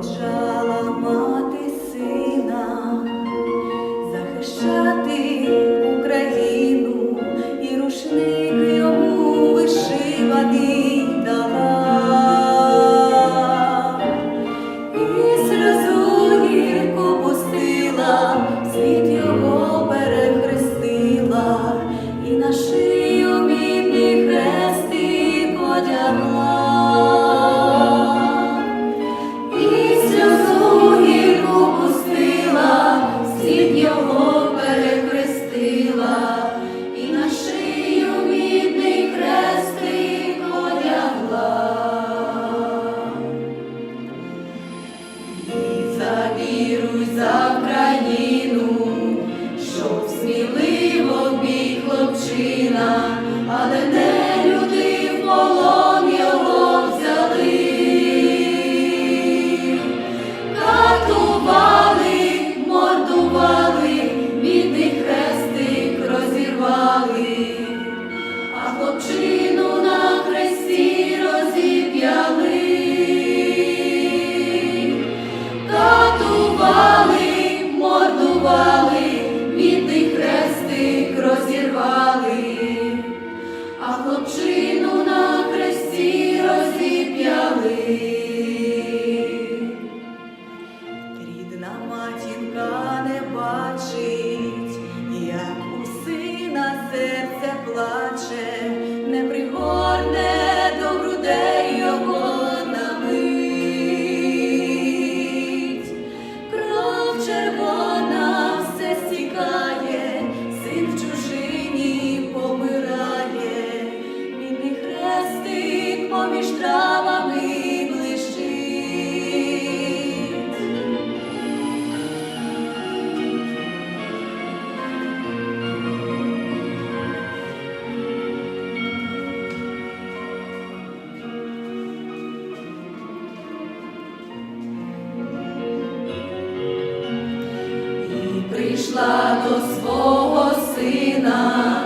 Georgia. Hallelujah. Поміж травами блищить. І прийшла до свого сина,